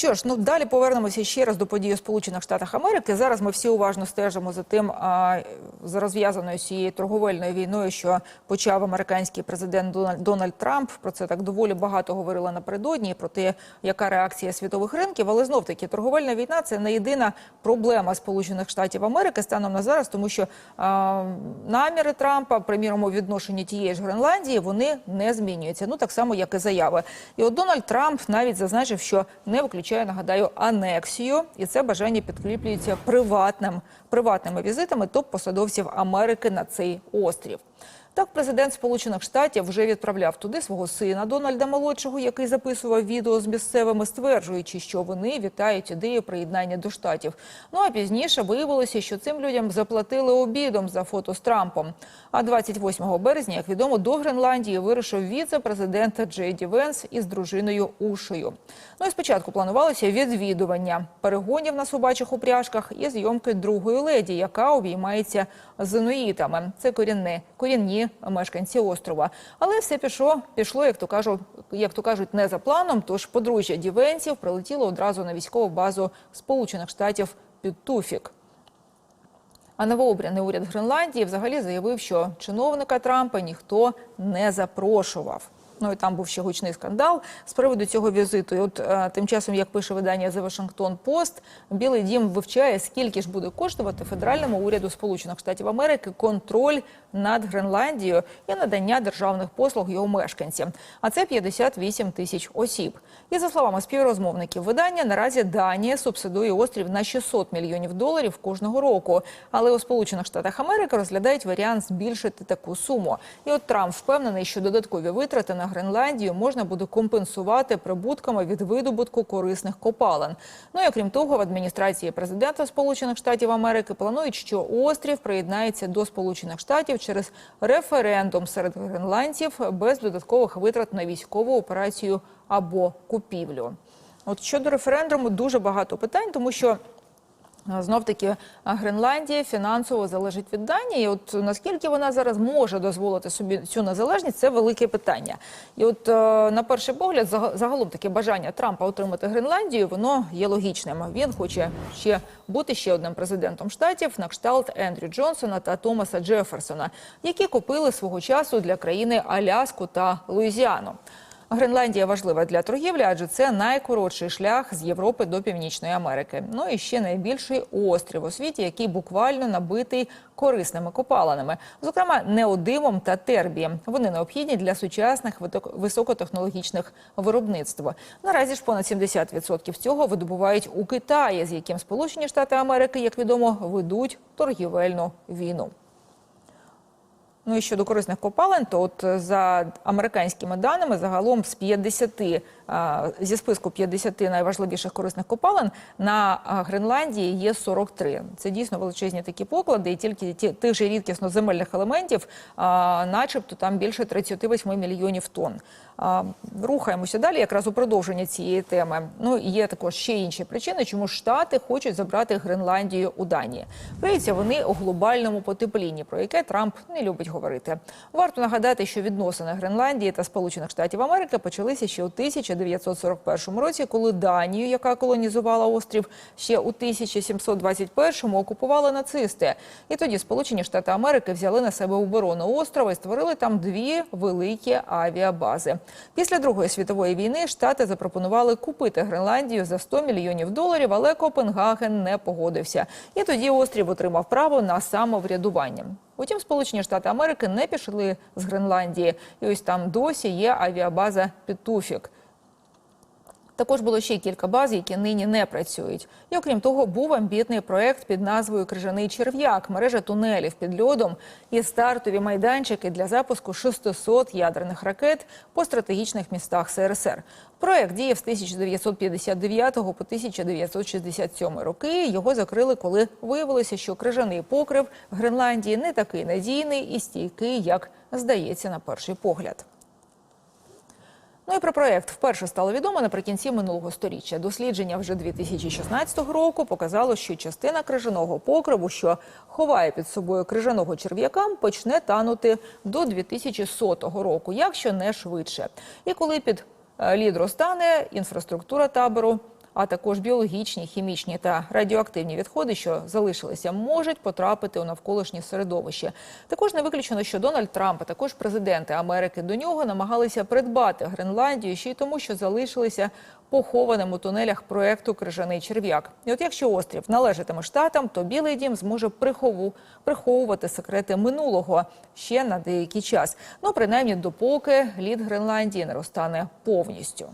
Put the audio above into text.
Що ж, ну далі повернемося ще раз до подій у Сполучених Штатах Америки. Зараз ми всі уважно стежимо за тим, а, за розв'язаною цією торговельною війною, що почав американський президент Дональд, Дональд Трамп. Про це так доволі багато говорили напередодні. Про те, яка реакція світових ринків. Але знов таки торговельна війна це не єдина проблема Сполучених Штатів Америки станом на зараз, тому що а, наміри Трампа, приміром, у відношенні тієї ж Гренландії, вони не змінюються. Ну так само, як і заяви. І от Дональд Трамп навіть зазначив, що не виключає, нагадаю, анексію, і це бажання підкріплюється приватним приватними візитами топ-посадовців Америки на цей острів. Так, президент Сполучених Штатів вже відправляв туди свого сина Дональда Молодшого, який записував відео з місцевими, стверджуючи, що вони вітають ідею приєднання до штатів. Ну а пізніше виявилося, що цим людям заплатили обідом за фото з Трампом. А 28 березня, як відомо, до Гренландії вирушив віце-президент Джей Ді Венс із дружиною Ушею. Ну і спочатку планувалося відвідування перегонів на собачих упряжках і зйомки другої леді, яка обіймається з. Це корінне корінні мешканці острова. Але все пішло, пішло, як то кажуть, як то кажуть, не за планом. Тож подружжя дівенців прилетіло одразу на військову базу Сполучених Штатів під Туфік. А новообраний уряд Гренландії взагалі заявив, що чиновника Трампа ніхто не запрошував. Ну і там був ще гучний скандал з приводу цього візиту. І от е, тим часом, як пише видання The Washington Post, Білий Дім вивчає, скільки ж буде коштувати федеральному уряду Сполучених Штатів Америки контроль над Гренландією і надання державних послуг його мешканцям. А це 58 тисяч осіб. І за словами співрозмовників видання, наразі Данія субсидує острів на 600 мільйонів доларів кожного року. Але у Сполучених Штатах Америки розглядають варіант збільшити таку суму. І от Трамп впевнений, що додаткові витрати на Гренландію можна буде компенсувати прибутками від видобутку корисних копалин. Ну і окрім того, в адміністрації президента Сполучених Штатів Америки планують, що острів приєднається до Сполучених Штатів через референдум серед гренландців без додаткових витрат на військову операцію або купівлю. От щодо референдуму дуже багато питань, тому що Знов таки Гренландія фінансово залежить від Данії. От наскільки вона зараз може дозволити собі цю незалежність, це велике питання. І от е, на перший погляд, загалом таке бажання Трампа отримати Гренландію, воно є логічним. Він хоче ще бути ще одним президентом штатів на кшталт Ендрю Джонсона та Томаса Джеферсона, які купили свого часу для країни Аляску та Луїзіану. Гренландія важлива для торгівлі, адже це найкоротший шлях з Європи до Північної Америки. Ну і ще найбільший острів у світі, який буквально набитий корисними копалинами, зокрема неодимом та тербієм. Вони необхідні для сучасних високотехнологічних виробництв. Наразі ж понад 70% цього видобувають у Китаї, з яким Сполучені Штати Америки, як відомо, ведуть торгівельну війну. Ну і щодо корисних копалин, то от за американськими даними загалом з 50 зі списку 50 найважливіших корисних копалин на Гренландії є 43. Це дійсно величезні такі поклади, і тільки ті тих же рідкісноземельних елементів, начебто там більше 38 мільйонів тонн. Рухаємося далі, якраз у продовження цієї теми. Ну є також ще інші причини, чому штати хочуть забрати Гренландію у Данії. Криються вони у глобальному потеплінні, про яке Трамп не любить говорити. Варто нагадати, що відносини Гренландії та Сполучених Штатів Америки почалися ще у 1941 році, коли Данію, яка колонізувала острів, ще у 1721-му окупували нацисти. І тоді Сполучені Штати Америки взяли на себе оборону острова і створили там дві великі авіабази. Після Другої світової війни штати запропонували купити Гренландію за 100 мільйонів доларів, але Копенгаген не погодився. І тоді острів отримав право на самоврядування. Утім, Сполучені Штати Америки не пішли з Гренландії, і ось там досі є авіабаза Пітуфік. Також було ще кілька баз, які нині не працюють. І окрім того, був амбітний проект під назвою Крижаний черв'як, мережа тунелів під льодом і стартові майданчики для запуску 600 ядерних ракет по стратегічних містах СРСР. Проект діяв з 1959 по 1967 роки. Його закрили, коли виявилося, що крижаний покрив Гренландії не такий надійний і стійкий, як здається на перший погляд. Ну і про проект вперше стало відомо наприкінці минулого сторіччя. Дослідження вже 2016 року показало, що частина крижаного покриву, що ховає під собою крижаного черв'яка, почне танути до 2100 року, якщо не швидше. І коли під лід розтане, інфраструктура табору а також біологічні, хімічні та радіоактивні відходи, що залишилися, можуть потрапити у навколишнє середовище. Також не виключено, що Дональд Трамп, а також президенти Америки до нього намагалися придбати Гренландію ще й тому, що залишилися похованим у тунелях проекту Крижаний черв'як. І от якщо острів належатиме штатам, то Білий Дім зможе прихову приховувати секрети минулого ще на деякий час. Ну принаймні допоки лід Гренландії не розтане повністю.